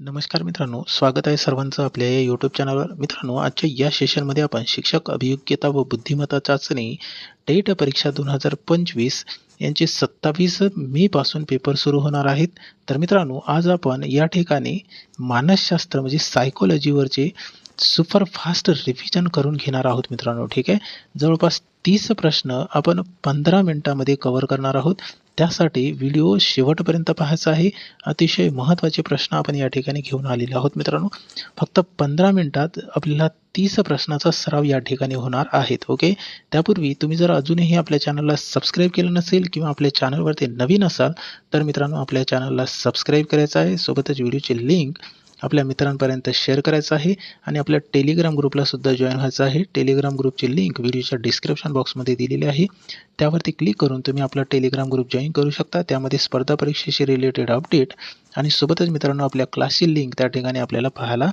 नमस्कार मित्रांनो स्वागत आहे सर्वांचं आपल्या या यूट्यूब चॅनलवर मित्रांनो आजच्या या सेशनमध्ये आपण शिक्षक अभियोग्यता व बुद्धिमत्ता चाचणी टेट परीक्षा दोन हजार पंचवीस यांचे सत्तावीस मे पासून पेपर सुरू होणार आहेत. तर मित्रांनो आज आपण या ठिकाणी मानसशास्त्र म्हणजे सायकोलॉजीवरचे सुपरफास्ट रिव्हिजन करून घेणार आहोत मित्रांनो ठीक आहे? जवळपास तीस प्रश्न आपण पंधरा मिनिटामध्ये कव्हर करणार आहोत. त्यासाठी व्हिडिओ शेवटपर्यंत पाहायचा आहे. अतिशय महत्त्वाचे प्रश्न आपण या ठिकाणी घेऊन आलेले आहोत मित्रांनो. फक्त पंधरा मिनटात आपल्याला तीस प्रश्नाचा सराव या ठिकाणी होणार आहेत ओके? त्यापूर्वी तुम्ही जर अजूनही आपल्या चॅनलला सबस्क्राईब केलं नसेल किंवा आपल्या चॅनलवरती नवीन असाल तर मित्रांनो आपल्या चॅनलला सबस्क्राईब करायचं आहे. सोबतच व्हिडिओची लिंक आपल्या मित्रांपर्यंत शेअर करायचं आहे आणि आपल्या टेलिग्राम ग्रुपला सुद्धा जॉईन व्हायचं आहे. टेलिग्राम ग्रुपची लिंक व्हिडिओच्या डिस्क्रिप्शन बॉक्समध्ये दिलेली आहे. त्यावरती क्लिक करून तुम्ही आपला टेलिग्राम ग्रुप जॉईन करू शकता. त्यामध्ये स्पर्धा परीक्षेशी रिलेटेड अपडेट आणि सोबतच मित्रांनो आपल्या क्लासची लिंक त्या ठिकाणी आपल्याला पाहायला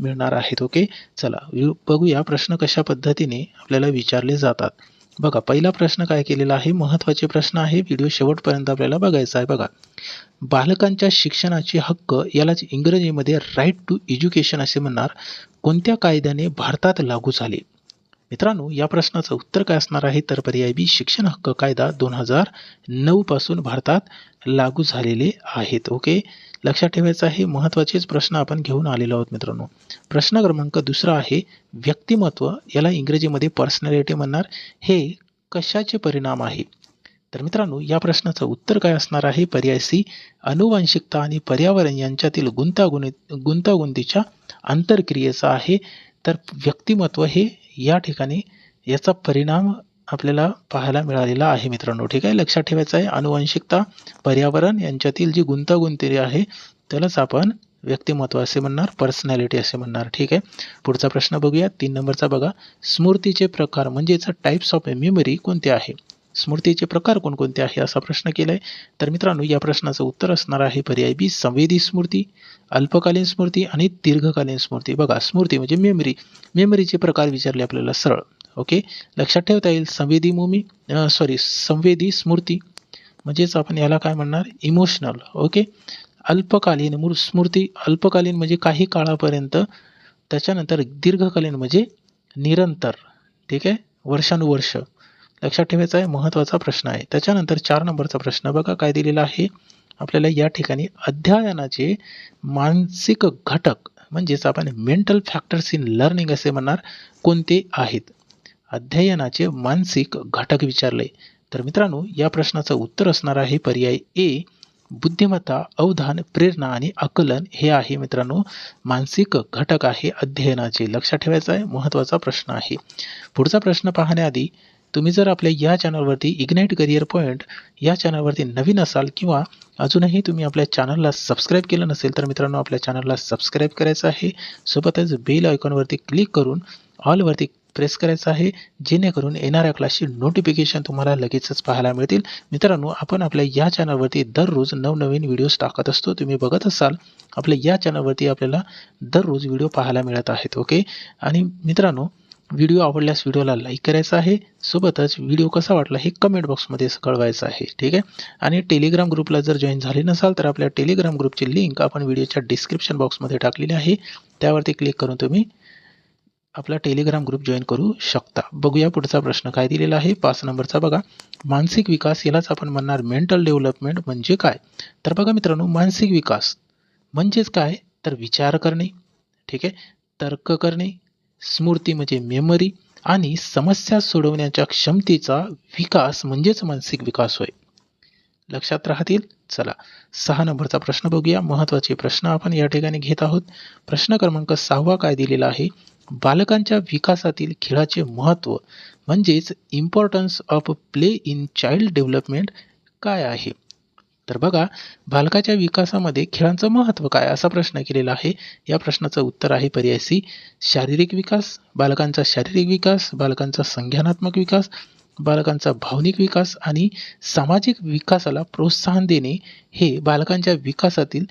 मिळणार आहेत. ओके चला बघूया प्रश्न कशा पद्धतीने आपल्याला विचारले जातात. बघा पहिला प्रश्न काय केलेला आहे? महत्त्वाचे प्रश्न आहे. व्हिडिओ शेवटपर्यंत आपल्याला बघायचा आहे. बघा बालकांच्या शिक्षणाचे हक्क यालाच इंग्रजीमध्ये राईट टू एज्युकेशन असे म्हणणार. कोणत्या कायद्याने भारतात लागू झाले? मित्रांनो या प्रश्नाचं उत्तर काय असणार आहे? तर पर्याय बी शिक्षण हक्क कायदा दोन हजार नऊ पासून भारतात लागू झालेले आहेत. ओके? लक्षात ठेवायचं हे महत्त्वाचेच प्रश्न आपण घेऊन आलेलो आहोत मित्रांनो. प्रश्न क्रमांक दुसरा आहे व्यक्तिमत्व याला इंग्रजीमध्ये पर्सनॅलिटी म्हणणार हे कशाचे परिणाम आहे? तर मित्रांनो या प्रश्नाचं उत्तर काय असणार आहे? पर्याय सी अनुवांशिकता आणि पर्यावरण यांच्यातील गुंतागुंत गुंतागुंतीच्या आंतरक्रियेचा आहे. तर व्यक्तिमत्व हे या ठिकाणी याचा परिणाम आपल्याला पाहायला मिळालेला आहे मित्रांनो. ठीक आहे? लक्षात ठेवायचं आहे. अनुवांशिकता पर्यावरण यांच्यातील जी गुंतागुंती आहे त्यालाच आपण व्यक्तिमत्व असे म्हणणार पर्सनॅलिटी असे म्हणणार. ठीक आहे? पुढचा प्रश्न बघूया. तीन नंबरचा बघा. स्मृतीचे प्रकार म्हणजेच टाईप्स ऑफ मेमरी कोणते आहे? स्मृतीचे प्रकार कोणकोणते आहे असा प्रश्न केलाय. तर मित्रांनो या प्रश्नाचं उत्तर असणार आहे पर्याय बी संवेदी स्मृती अल्पकालीन स्मृती आणि दीर्घकालीन स्मृती. बघा स्मृती म्हणजे मेमरी मेमरीचे प्रकार विचारले आपल्याला सरळ. ओके? लक्षात ठेवता येईल. संवेदी मुमी सॉरी संवेदी स्मृती. म्हणजेच आपण याला काय म्हणणार? Emotional okay? अल्पकालीन मूर स्मृती अल्पकालीन म्हणजे काही काळापर्यंत त्याच्यानंतर दीर्घकालीन म्हणजे निरंतर ठीक आहे? वर्षानुवर्ष. लक्षात ठेवायचा आहे महत्त्वाचा प्रश्न आहे. त्याच्यानंतर चार नंबरचा प्रश्न बघा काय दिलेला आहे? आपल्याला या ठिकाणी अध्ययनाचे मानसिक घटक म्हणजेच आपण मेंटल फॅक्टर्स इन लर्निंग असे म्हणणार कोणते आहेत? अध्ययनाचे मानसिक घटक विचारले. तर मित्रांनो या प्रश्नाचं उत्तर असणार आहे पर्याय ए बुद्धिमत्ता अवधान प्रेरणा आणि आकलन हे आहे मित्रांनो. मानसिक घटक आहे अध्ययनाचे लक्षात ठेवायचं आहे महत्त्वाचा प्रश्न आहे. पुढचा प्रश्न पाहण्याआधी तुम्ही जर आपल्या या चॅनलवरती इग्नाईट करिअर पॉईंट या चॅनलवरती नवीन असाल किंवा अजूनही तुम्ही आपल्या चॅनलला सबस्क्राईब केलं नसेल तर मित्रांनो आपल्या चॅनलला सबस्क्राईब करायचं आहे. सोबतच बेल आयकॉनवरती क्लिक करून ऑलवरती प्रेस करायचं आहे जेणेकरून येणाऱ्या क्लासची नोटिफिकेशन तुम्हाला लगेचच पाहायला मिळतील. मित्रांनो आपण आपल्या या चॅनलवरती दररोज नवनवीन व्हिडिओज टाकत असतो. तुम्ही बघत असाल आपल्या या चॅनलवरती आपल्याला दररोज व्हिडिओ पाहायला मिळत आहेत ओके आणि मित्रांनो व्हिडिओ आवडल्यास व्हिडिओला लाईक करायचा आहे. सोबतच व्हिडिओ कसा वाटला हे कमेंट बॉक्समध्ये कळवायचं आहे ठीक आहे? आणि टेलिग्राम ग्रुपला जर जॉईन झाले नसाल तर आपल्या टेलिग्राम ग्रुपची लिंक आपण व्हिडिओच्या डिस्क्रिप्शन बॉक्समध्ये टाकलेली आहे. त्यावरती क्लिक करून तुम्ही आपला टेलिग्राम ग्रुप जॉईन करू शकता. बघूया पुढचा प्रश्न काय दिलेला आहे. पाच नंबरचा बघा. मानसिक विकास यालाच आपण म्हणणार मेंटल डेव्हलपमेंट म्हणजे काय? तर बघा मित्रांनो मानसिक विकास म्हणजेच काय? तर विचार करणे. ठीक आहे? तर्क करणे. स्मृती म्हणजे मेमरी आणि समस्या सोडवण्याच्या क्षमतेचा विकास म्हणजेच मानसिक विकास होय. लक्षात राहतील? चला. सहा नंबरचा प्रश्न बघूया. महत्त्वाचे प्रश्न आपण या ठिकाणी घेत आहोत. प्रश्न क्रमांक सहावा काय दिलेला आहे? बालकांच्या विकासातील खेळाचे महत्त्व म्हणजेच importance of play in child development काय आहे? तर बघा बालकाच्या विकासामध्ये खेळांचं महत्त्व काय? असा प्रश्न केलेला आहे. या प्रश्नाचं उत्तर आहे पर्याय सी. शारीरिक विकास बालकांचा शारीरिक विकास बालकांचा संज्ञानात्मक विकास बालकांचा भावनिक विकास आणि सामाजिक विकासाला प्रोत्साहन देणे हे बालकांच्या विकासातील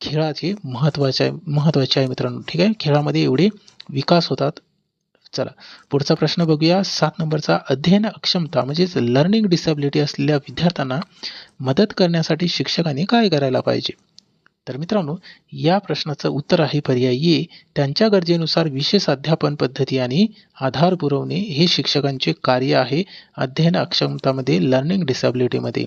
खेळाचे महत्त्वाचे आहे महत्त्वाचे आहे मित्रांनो. ठीक आहे? खेळामध्ये एवढे विकास होतात. चला पुढचा प्रश्न बघूया. सात नंबरचा अध्ययन अक्षमता म्हणजेच लर्निंग डिसॅबिलिटी असलेल्या विद्यार्थ्यांना मदत करण्यासाठी शिक्षकांनी काय करायला पाहिजे? तर मित्रांनो या प्रश्नाचं उत्तर आहे पर्याय. ये त्यांच्या गरजेनुसार विशेष अध्यापन पद्धती आणि आधार पुरवणे हे शिक्षकांचे कार्य आहे अध्ययन अक्षमतामध्ये लर्निंग डिसॅबिलिटीमध्ये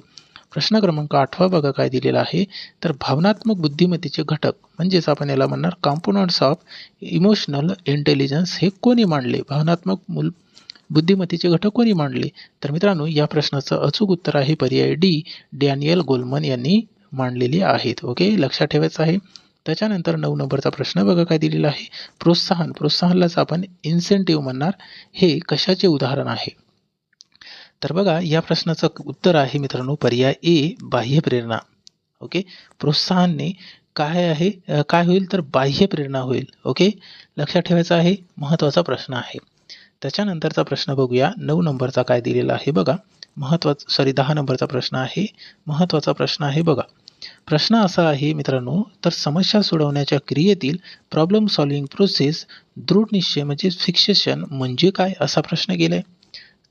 प्रश्न क्रमांक आठवा बघा काय दिलेला आहे. तर भावनात्मक बुद्धिमत्तेचे घटक म्हणजेच आपण याला म्हणणार कॉम्पोनंट्स ऑफ इमोशनल इंटेलिजन्स हे कोणी मांडले? भावनात्मक मूल बुद्धिमत्तेचे घटक कोणी मांडले? तर मित्रांनो या प्रश्नाचं अचूक उत्तर आहे पर्याय डी डॅनियल गोलमन यांनी मांडलेली आहेत. ओके लक्षात ठेवायचं आहे. त्याच्यानंतर नऊ नंबरचा प्रश्न बघा काय दिलेला आहे. प्रोत्साहन प्रोत्साहनलाच आपण इन्सेंटिव्ह म्हणणार. हे कशाचे उदाहरण आहे? तर बघा या प्रश्नाचं उत्तर आहे मित्रांनो पर्याय ए बाह्य प्रेरणा. ओके? प्रोत्साहनने काय आहे काय होईल तर बाह्य प्रेरणा होईल. ओके? लक्षात ठेवायचं आहे महत्त्वाचा प्रश्न आहे. त्याच्यानंतरचा प्रश्न बघूया. नऊ नंबरचा काय दिलेला आहे बघा. महत्त्वाचा सॉरी दहा नंबरचा प्रश्न आहे. महत्त्वाचा प्रश्न आहे बघा. प्रश्न असा आहे मित्रांनो तर समस्या सोडवण्याच्या क्रियेतील प्रॉब्लेम सॉल्विंग प्रोसेस दृढ निश्चय म्हणजे फिक्सेशन म्हणजे काय असा प्रश्न गेलाय.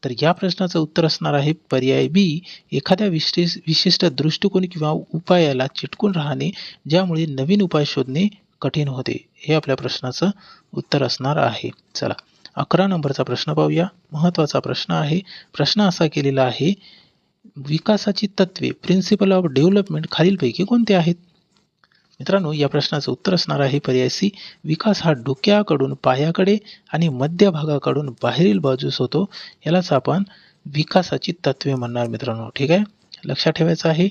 तर या प्रश्नाचं उत्तर असणार आहे पर्याय बी. एखाद्या विशेष विशिष्ट दृष्टिकोन किंवा उपायाला चिटकून राहणे ज्यामुळे नवीन उपाय शोधणे कठीण होते. हे आपल्या प्रश्नाचं उत्तर असणार आहे. चला अकरा नंबरचा प्रश्न पाहूया. महत्त्वाचा प्रश्न आहे. प्रश्न असा केलेला आहे विकासाची तत्वे प्रिन्सिपल ऑफ डेव्हलपमेंट खालीलपैकी कोणते आहेत? मित्रांनो या प्रश्नाचं उत्तर असणार आहे पर्याय सी. विकास हा डोक्याकडून पायाकडे आणि मध्य भागाकडून बाहेरील बाजूस होतो. यालाच आपण विकासाची तत्वे म्हणणार मित्रांनो. ठीक आहे? लक्षात ठेवायचं आहे?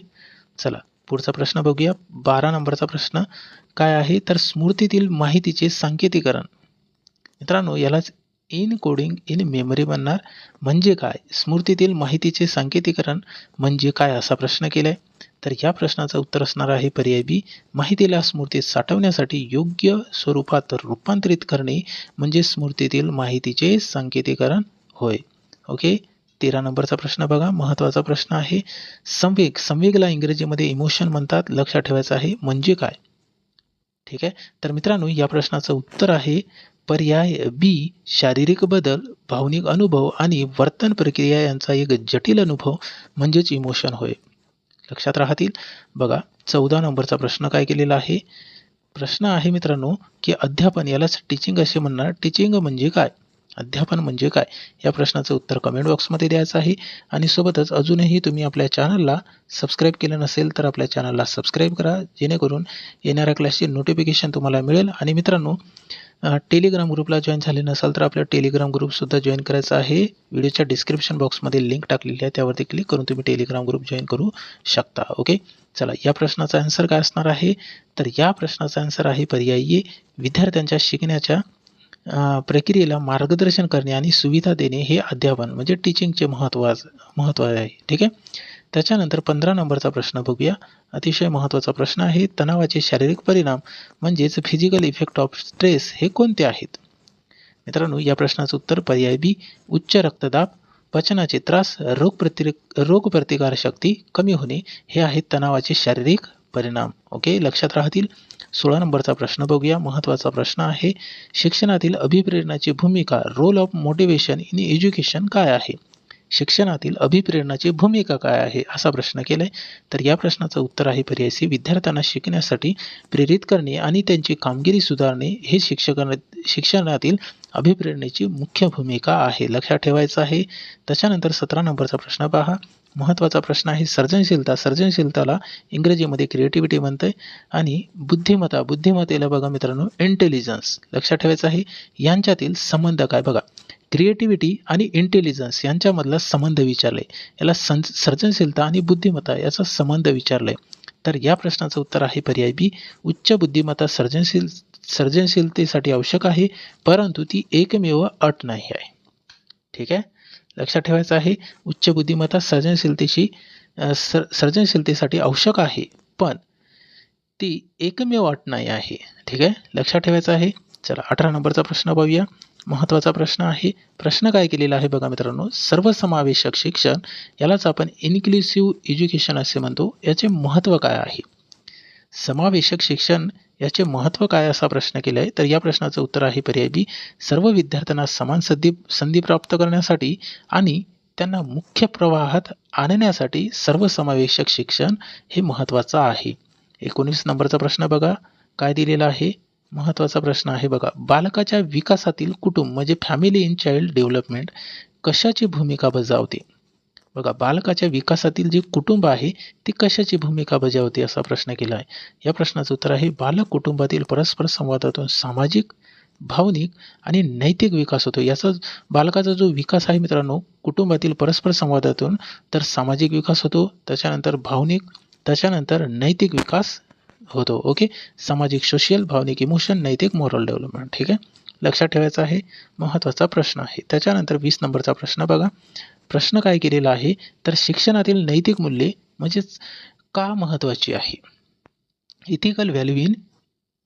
चला पुढचा प्रश्न बघूया. बारा नंबरचा प्रश्न. काय आहे? तर स्मृतीतील माहितीचे सांकेतीकरण. मित्रांनो यालाच इन कोडिंग इन मेमरी म्हणणार. म्हणजे काय? स्मृतीतील माहितीचे सांकेतीकरण म्हणजे काय असा प्रश्न केलाय. तर या प्रश्नाचं उत्तर असणार आहे पर्याय बी. माहितीला स्मृतीत साठवण्यासाठी योग्य स्वरूपात रूपांतरित करणे म्हणजे स्मृतीतील माहितीचे संकेतीकरण होय. ओके? तेरा नंबरचा प्रश्न बघा. महत्त्वाचा प्रश्न आहे. संवेग संवेगला इंग्रजीमध्ये इमोशन म्हणतात. लक्षात ठेवायचं आहे. म्हणजे काय? ठीक आहे? तर मित्रांनो या प्रश्नाचं उत्तर आहे पर्याय बी शारीरिक बदल भावनिक अनुभव आणि वर्तन प्रक्रिया यांचा एक जटिल अनुभव म्हणजेच इमोशन होय. लक्षात राहतील. बघा चौदा नंबरचा प्रश्न काय केलेला आहे? प्रश्न आहे मित्रांनो की अध्यापन यालाच टीचिंग असे म्हणणार. टीचिंग म्हणजे काय? अध्यापन म्हणजे काय? या प्रश्नाचं उत्तर कमेंट बॉक्समध्ये द्यायचं आहे. आणि सोबतच अजूनही तुम्ही आपल्या चॅनलला सबस्क्राईब केलं नसेल तर आपल्या चॅनलला सबस्क्राईब करा. जेणेकरून येणाऱ्या क्लासची नोटिफिकेशन तुम्हाला मिळेल. आणि मित्रांनो टेलिग्राम ग्रुपला जॉईन झाले नसाल तर आपल्या टेलिग्राम ग्रुपसुद्धा जॉईन करायचा आहे. व्हिडिओच्या डिस्क्रिप्शन बॉक्समध्ये लिंक टाकलेली आहे. त्यावरती क्लिक करून तुम्ही टेलिग्राम ग्रुप जॉईन करू शकता. ओके चला या प्रश्नाचा आन्सर काय असणार आहे? तर या प्रश्नाचा आन्सर आहे पर्यायी विद्यार्थ्यांच्या शिकण्याच्या प्रक्रियेला मार्गदर्शन करणे आणि सुविधा देणे हे अध्यापन म्हणजे टीचिंगचे महत्त्व महत्त्व आहे. ठीक आहे? त्याच्यानंतर पंधरा नंबरचा प्रश्न बघूया. अतिशय महत्त्वाचा प्रश्न आहे तणावाचे शारीरिक परिणाम म्हणजेच फिजिकल इफेक्ट ऑफ स्ट्रेस हे कोणते आहेत? मित्रांनो या प्रश्नाचं उत्तर पर्याय बी उच्च रक्तदाब पचनाचे त्रास रोग प्रतिकार शक्ती कमी होणे हे आहेत तणावाचे शारीरिक परिणाम. ओके लक्षात राहतील. सोळा नंबरचा प्रश्न बघूया. महत्त्वाचा प्रश्न आहे शिक्षणातील अभिप्रेरणाची भूमिका role of motivation in education काय आहे? शिक्षणातील अभिप्रेरणाची भूमिका काय आहे असा प्रश्न केलाय. तर या प्रश्नाचं उत्तर आहे पर्यायसी विद्यार्थ्यांना शिकण्यासाठी प्रेरित करणे आणि त्यांची कामगिरी सुधारणे हे शिक्षकां शिक्षणातील अभिप्रेरणेची मुख्य भूमिका आहे. लक्षात ठेवायचं आहे. त्याच्यानंतर सतरा नंबरचा प्रश्न पहा. महत्त्वाचा प्रश्न आहे सर्जनशीलता सर्जनशीलताला इंग्रजीमध्ये क्रिएटिव्हिटी म्हणतंय आणि बुद्धिमत्ता बुद्धिमत्तेला बघा मित्रांनो इंटेलिजन्स लक्षात ठेवायचं आहे. यांच्यातील संबंध काय बघा. क्रिएटिव्हिटी आणि इंटेलिजन्स यांच्यामधला संबंध विचारले. याला सं सर्जनशीलता आणि बुद्धिमत्ता याचा संबंध विचारलाय तर या प्रश्नाचं उत्तर आहे पर्याय बी. उच्च बुद्धिमत्ता सर्जनशील सर्जनशीलतेसाठी आवश्यक आहे परंतु ती एकमेव अट नाही आहे. ठीक आहे? लक्षात ठेवायचं आहे उच्च बुद्धिमत्ता सर्जनशीलतेशी सर सर्जनशीलतेसाठी आवश्यक आहे पण ती एकमेव अट नाही आहे. ठीक आहे? लक्षात ठेवायचं आहे. चला अठरा नंबरचा प्रश्न पाहूया. महत्त्वाचा प्रश्न आहे. प्रश्न काय केलेला आहे बघा मित्रांनो? सर्वसमावेशक शिक्षण यालाच आपण इन्क्लुसिव्ह एज्युकेशन असे म्हणतो. याचे महत्त्व काय आहे? समावेशक शिक्षण याचे महत्त्व काय असा प्रश्न केला आहे तर या प्रश्नाचं उत्तर आहे पर्याय बी. सर्व विद्यार्थ्यांना समान संधी संधी प्राप्त करण्यासाठी आणि त्यांना मुख्य प्रवाहात आणण्यासाठी सर्वसमावेशक शिक्षण हे महत्त्वाचं आहे. एकोणीस नंबरचा प्रश्न बघा. काय दिलेला आहे? महत्त्वाचा प्रश्न आहे बघा. बालकाच्या विकासातील कुटुंब म्हणजे फॅमिली इन चाइल्ड डेव्हलपमेंट कशाची भूमिका बजावते? बघा बालकाच्या विकासातील जे कुटुंब आहे ते कशाची भूमिका बजावते असा प्रश्न केला आहे. या प्रश्नाचं उत्तर आहे बालक कुटुंबातील परस्पर संवादातून सामाजिक भावनिक आणि नैतिक विकास होतो. याचा बालकाचा जो विकास आहे मित्रांनो कुटुंबातील परस्पर संवादातून तर सामाजिक विकास होतो त्याच्यानंतर भावनिक त्याच्यानंतर नैतिक विकास होतो ओके सामाजिक सोशल भावनिक इमोशन नैतिक मोरल डेव्हलपमेंट ठीक आहे? लक्षात ठेवायचा आहे महत्त्वाचा प्रश्न आहे. त्याच्यानंतर वीस नंबरचा प्रश्न बघा. प्रश्न काय केलेला आहे? तर शिक्षणातील नैतिक मूल्ये म्हणजेच का महत्त्वाची आहे? इथिकल व्हॅल्यू इन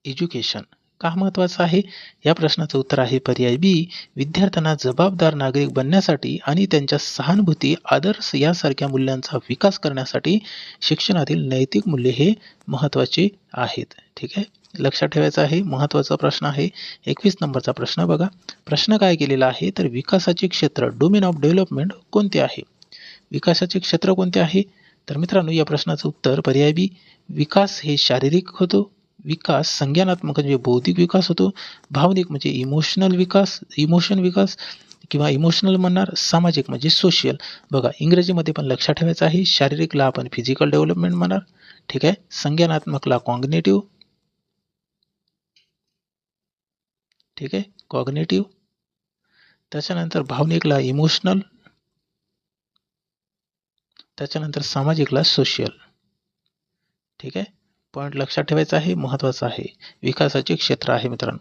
एज्युकेशन का महत्त्वाचं आहे? या प्रश्नाचं उत्तर आहे पर्याय बी. विद्यार्थ्यांना जबाबदार नागरिक बनण्यासाठी आणि त्यांच्या सहानुभूती आदर्श यासारख्या मूल्यांचा विकास करण्यासाठी शिक्षणातील नैतिक मूल्ये हे महत्त्वाचे आहेत. ठीक आहे? लक्षात ठेवायचं आहे महत्त्वाचा प्रश्न आहे. एकवीस नंबरचा प्रश्न बघा. प्रश्न काय केलेला आहे? तर विकासाचे क्षेत्र डोमेन ऑफ डेव्हलपमेंट कोणते आहे? विकासाचे क्षेत्र कोणते आहे? तर मित्रांनो या प्रश्नाचं उत्तर पर्याय बी. विकास हे शारीरिक होतो विकास संज्ञानात्मक म्हणजे बौद्धिक विकास होतो भावनिक म्हणजे इमोशनल विकास इमोशन विकास किंवा इमोशनल म्हणणार सामाजिक म्हणजे सोशल बघा इंग्रजीमध्ये पण लक्षात ठेवायचं आहे शारीरिकला आपण फिजिकल डेव्हलपमेंट म्हणणार. ठीक आहे? संज्ञानात्मकला कॉग्नेटिव्ह ठीक आहे? कॉग्नेटिव्ह त्याच्यानंतर भावनिकला इमोशनल त्याच्यानंतर सामाजिकला सोशल ठीक आहे? पॉईंट लक्षात ठेवायचा आहे महत्त्वाचं आहे. विकासाचे क्षेत्र आहे मित्रांनो.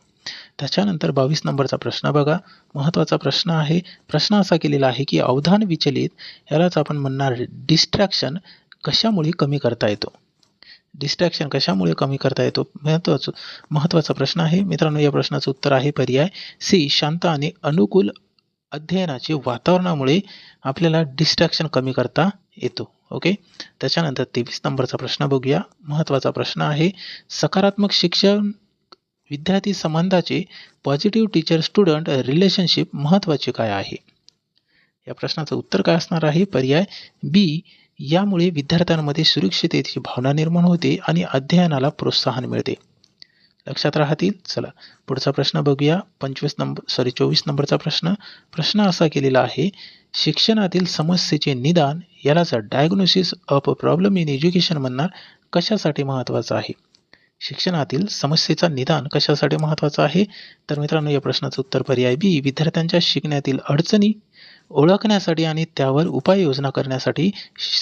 त्याच्यानंतर बावीस नंबरचा प्रश्न बघा. महत्त्वाचा प्रश्न आहे प्रश्न असा केलेला आहे की अवधान विचलित यालाच आपण म्हणणार डिस्ट्रॅक्शन कशामुळे कमी करता येतो? डिस्ट्रॅक्शन कशामुळे कमी करता येतो? महत्त्वाचं महत्त्वाचा प्रश्न आहे. मित्रांनो या प्रश्नाचं उत्तर आहे पर्याय सी शांत आणि अनुकूल अध्ययनाचे वातावरणामुळे आपल्याला डिस्ट्रॅक्शन कमी करता येतो ओके त्याच्यानंतर तेवीस नंबरचा प्रश्न बघूया. महत्त्वाचा प्रश्न आहे सकारात्मक शिक्षण विद्यार्थी संबंधाचे पॉझिटिव्ह टीचर स्टुडंट रिलेशनशिप महत्त्वाचे काय आहे? या प्रश्नाचं उत्तर काय असणार आहे? पर्याय बी यामुळे विद्यार्थ्यांमध्ये सुरक्षिततेची भावना निर्माण होते आणि अध्ययनाला प्रोत्साहन मिळते. लक्षात राहतील. चला पुढचा प्रश्न बघूया. पंचवीस नंबर सॉरी चोवीस नंबरचा प्रश्न. प्रश्न असा केलेला आहे शिक्षणातील समस्येचे निदान यालाच diagnosis of problem in education म्हणणार कशासाठी महत्त्वाचं आहे? शिक्षणातील समस्येचा निदान कशासाठी महत्त्वाचं आहे? तर मित्रांनो या प्रश्नाचं उत्तर पर्याय बी विद्यार्थ्यांच्या शिकण्यातील अडचणी ओळखण्यासाठी आणि त्यावर उपाययोजना करण्यासाठी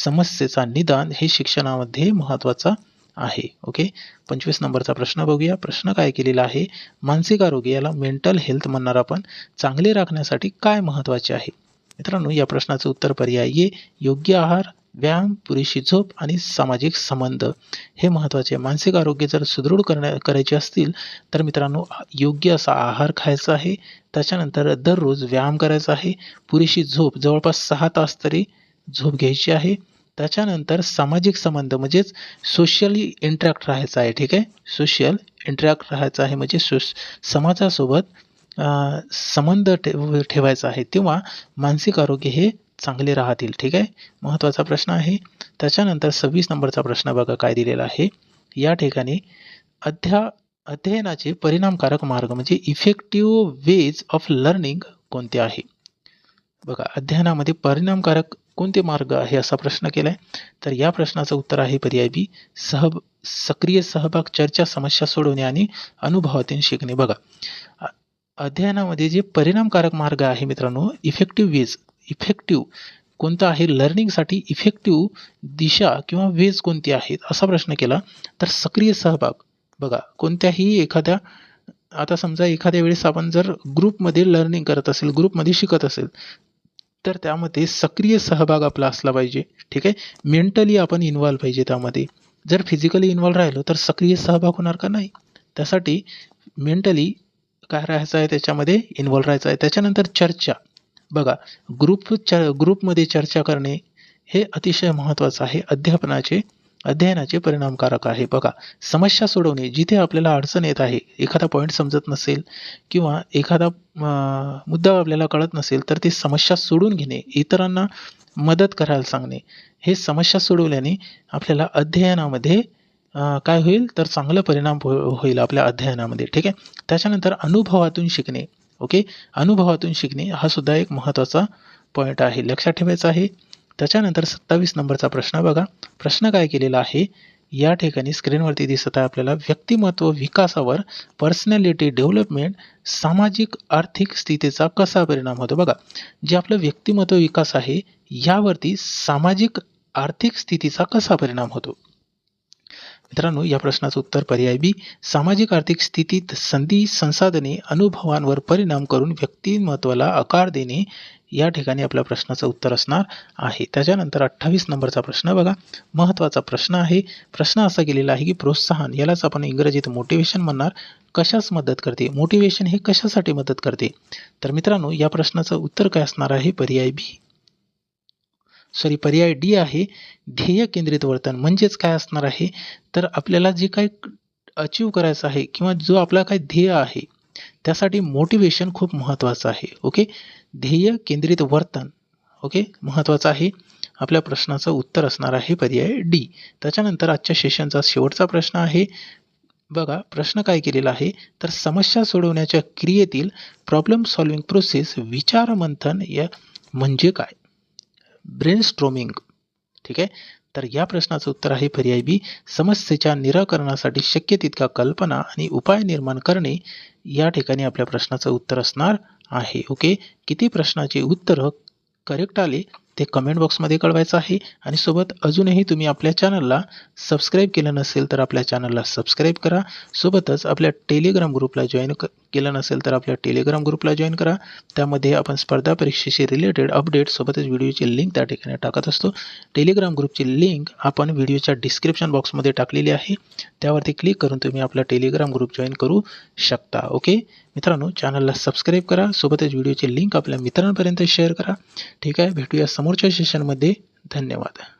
समस्येचा निदान हे शिक्षणामध्ये महत्त्वाचा आहे ओके पंचवीस नंबरचा प्रश्न बघूया. प्रश्न काय केलेला आहे? मानसिक आरोग्य याला मेंटल हेल्थ म्हणणार आपण. चांगले राखण्यासाठी काय महत्त्वाचे आहे? मित्रांनो या प्रश्नाचं उत्तर पर्याय ये योग्य आहार व्यायाम पुरेशी झोप आणि सामाजिक संबंध. हे महत्त्वाचे मानसिक आरोग्य जर सुदृढ करण्या करायचे असतील तर मित्रांनो योग्य असा आहार खायचा आहे. त्याच्यानंतर दररोज व्यायाम करायचा आहे. पुरेशी झोप जवळपास सहा तास तरी झोप घ्यायची आहे. त्याच्यानंतर सामाजिक संबंध म्हणजेच सोशली इंटरॅक्ट राहायचं आहे ठीक आहे? सोशल इंटरॅक्ट राहायचं आहे म्हणजे सो समाजासोबत संबंध ठेव ठेवायचा आहे तेव्हा मानसिक आरोग्य हे चांगले राहतील ठीक आहे? महत्त्वाचा प्रश्न आहे. त्याच्यानंतर सव्वीस नंबरचा प्रश्न बघा काय दिलेला आहे. या ठिकाणी अध्या अध्ययनाचे परिणामकारक मार्ग म्हणजे इफेक्टिव्ह वेज ऑफ लर्निंग कोणते आहे? बघा अध्ययनामध्ये परिणामकारक कोणते मार्ग आहे असा प्रश्न केला आहे तर या प्रश्नाचं उत्तर आहे पर्याय बी सह सक्रिय सहभाग चर्चा समस्या सोडवणे आणि अनुभवातून शिकणे. बघा अध्ययनामध्ये जे परिणामकारक मार्ग आहे मित्रांनो इफेक्टिव्ह वेज इफेक्टिव्ह कोणता आहे? लर्निंगसाठी इफेक्टिव्ह दिशा किंवा वेज कोणती आहेत? असा प्रश्न केला. तर सक्रिय सहभाग बघा कोणत्याही एखाद्या आता समजा एखाद्या वेळेस आपण जर ग्रुपमध्ये लर्निंग करत असेल ग्रुपमध्ये शिकत असेल तर त्यामध्ये सक्रिय सहभाग आपला असला पाहिजे. ठीक आहे? मेंटली आपण इन्व्हॉल्व पाहिजे त्यामध्ये. जर फिजिकली इन्व्हॉल्व राहिलो तर सक्रिय सहभाग होणार का नाही? त्यासाठी मेंटली काय राहायचं आहे त्याच्यामध्ये? इन्व्हॉल्व राहायचं आहे. त्याच्यानंतर चर्चा. बघा ग्रुप च ग्रुपमध्ये चर्चा करणे हे अतिशय महत्त्वाचं आहे. अध्यापनाचे अध्ययनाचे परिणामकारक आहे. बघा समस्या सोडवणे जिथे आपल्याला अडचण येत आहे एखादा पॉईंट समजत नसेल किंवा एखादा मुद्दा आपल्याला कळत नसेल तर ती समस्या सोडून घेणे इतरांना मदत करायला सांगणे. हे समस्या सोडवल्याने आपल्याला अध्ययनामध्ये काय होईल? तर चांगला परिणाम हो- होईल आपल्या अध्ययनामध्ये. ठीक आहे? त्याच्यानंतर अनुभवातून शिकणे. ओके? अनुभवातून शिकणे हा सुद्धा एक महत्त्वाचा पॉईंट आहे. लक्षात ठेवायचा आहे. त्याच्यानंतर सत्तावीस नंबरचा प्रश्न बघा. प्रश्न काय केलेला आहे? या ठिकाणी स्क्रीनवरती दिसत आहे आपल्याला व्यक्तिमत्व विकासावर पर्सनॅलिटी डेव्हलपमेंट सामाजिक आर्थिक स्थितीचा कसा परिणाम होतो? बघा जे आपलं व्यक्तिमत्व विकास आहे यावरती सामाजिक आर्थिक स्थितीचा कसा परिणाम होतो? मित्रांनो या प्रश्नाचं उत्तर पर्याय बी. सामाजिक आर्थिक स्थितीत संधी संसाधने अनुभवांवर परिणाम करून व्यक्तिमत्वाला आकार देणे या ठिकाणी आपल्या प्रश्नाचं उत्तर असणार आहे. त्याच्यानंतर अठ्ठावीस नंबरचा प्रश्न बघा. महत्त्वाचा प्रश्न आहे. प्रश्न असा केलेला आहे की प्रोत्साहन यालाच आपण इंग्रजीत मोटिवेशन म्हणणार. कशास मदत करते? मोटिवेशन हे कशासाठी मदत करते? तर मित्रांनो या प्रश्नाचं उत्तर काय असणार आहे? पर्याय बी. सॉरी पर्याय डी आहे. ध्येय केंद्रित वर्तन म्हणजेच काय असणार आहे? तर आपल्याला जे काही अचीव करायचं आहे किंवा जो आपला काही ध्येय आहे त्यासाठी मोटिवेशन खूप महत्त्वाचं आहे. ओके ध्येय केंद्रित वर्तन. ओके महत्त्वाचं आहे. आपल्या प्रश्नाचं उत्तर असणार आहे पर्याय डी त्याच्यानंतर आजच्या सेशनचा शेवटचा प्रश्न आहे. बघा प्रश्न काय केलेला आहे? तर समस्या सोडवण्याच्या क्रियेतील प्रॉब्लेम सॉल्विंग प्रोसेस विचार मंथन या म्हणजे काय? ब्रेन स्ट्रोमिंग ठीक आहे? तर या प्रश्नाचं उत्तर आहे पर्याय बी समस्येच्या निराकरणासाठी शक्य तितका कल्पना आणि उपाय निर्माण करणे या ठिकाणी आपल्या प्रश्नाचं उत्तर असणार आहे. ओके? किती प्रश्नाचे उत्तर करेक्ट आले? ते कमेंट बॉक्समध्ये कळवायचं आहे. आणि सोबत अजूनही तुम्ही आपल्या चॅनलला सबस्क्राईब केलं नसेल तर आपल्या चॅनलला सबस्क्राईब करा. सोबतच आपल्या टेलिग्राम ग्रुपला जॉईन क केलं नसेल तर आपल्या टेलिग्राम ग्रुपला जॉईन करा. त्यामध्ये आपण स्पर्धा परीक्षेशी रिलेटेड अपडेट सोबतच व्हिडिओची लिंक त्या ठिकाणी टाकत असतो. टेलिग्राम ग्रुपची लिंक आपण व्हिडिओच्या डिस्क्रिप्शन बॉक्समध्ये टाकलेली आहे. त्यावरती क्लिक करून तुम्ही आपला टेलिग्राम ग्रुप जॉईन करू शकता. ओके मित्रांनो चॅनलला सबस्क्राईब करा. सोबतच व्हिडिओची लिंक आपल्या मित्रांपर्यंत शेअर करा. ठीक आहे? भेटूया समोरच्या सेशनमध्ये धन्यवाद.